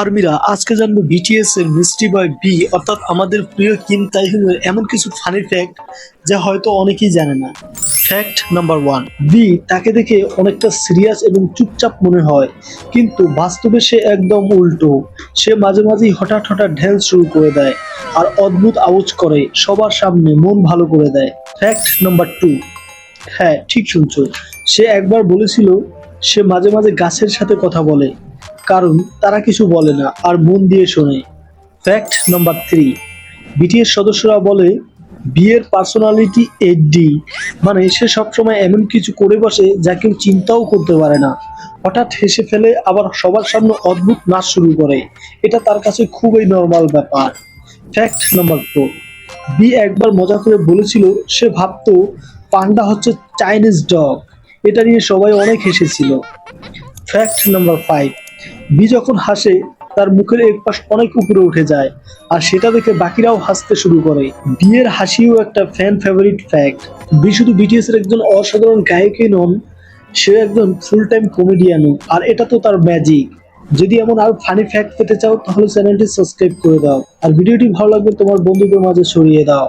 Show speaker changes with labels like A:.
A: আর্মিরা আজকে জানব বিটিএস এর মিস্ট্রি বয় বি অর্থাৎ আমাদের প্রিয় কিম তাইহুনের এমন কিছু ফানি ফ্যাক্ট যা হয়তো অনেকেই জানে না। ফ্যাক্ট নাম্বার ওয়ান বি তাকে দেখে অনেকটা সিরিয়াস এবং চুপচাপ মনে হয়, কিন্তু বাস্তবে সে একদম উল্টো। সে মাঝে মাঝেই হঠাৎ হঠাৎ ঢ্যান্স শুরু করে দেয় আর অদ্ভুত আওয়াজ করে, সবার সামনে মন ভালো করে দেয়। ফ্যাক্ট নাম্বার টু হ্যাঁ ঠিক শুনছো। সে একবার বলেছিল, সে মাঝে মাঝে গাছের সাথে কথা বলে। কারণ তারা কিছু বলে না আর মন দিয়ে শোনে। ফ্যাক্ট নাম্বার থ্রি বিটিএস সদস্যরা বলে, বিয়ের পার্সোনালিটি এইডি মানে সে সবসময় এমন কিছু করে বসে যা কেউ চিন্তাও করতে পারে না। হঠাৎ হেসে ফেলে আবার সবার সামনে অদ্ভুত নাচ শুরু করে। এটা তার কাছে খুবই নর্মাল ব্যাপার। ফ্যাক্ট নাম্বার ফোর বি একবার মজা করে বলেছিল, সে ভাবতো, পান্ডা হচ্ছে চাইনিজ ডগ এটা নিয়ে সবাই অনেক হেসেছিল। ফ্যাক্ট নাম্বার ফাইভ বি যখন হাসে, তার মুখের এক পাশ অনেক উপরে উঠে যায় আর সেটা দেখে বাকিরাও হাসতে শুরু করে। বিয়ের হাসিও একটা ফ্যান ফেভারিট ফ্যাক্ট বি শুধু বিটিএস এর একজন অসাধারণ গায়কই নন সে একজন ফুল টাইম কমেডিয়ানও আর এটা তো তার ম্যাজিক যদি এমন আরও ফানি ফ্যাক্ট পেতে চাও, তাহলে চ্যানেলটি সাবস্ক্রাইব করে দাও। আর ভিডিওটি ভালো লাগলে তোমার বন্ধুদের মাঝে ছড়িয়ে দাও।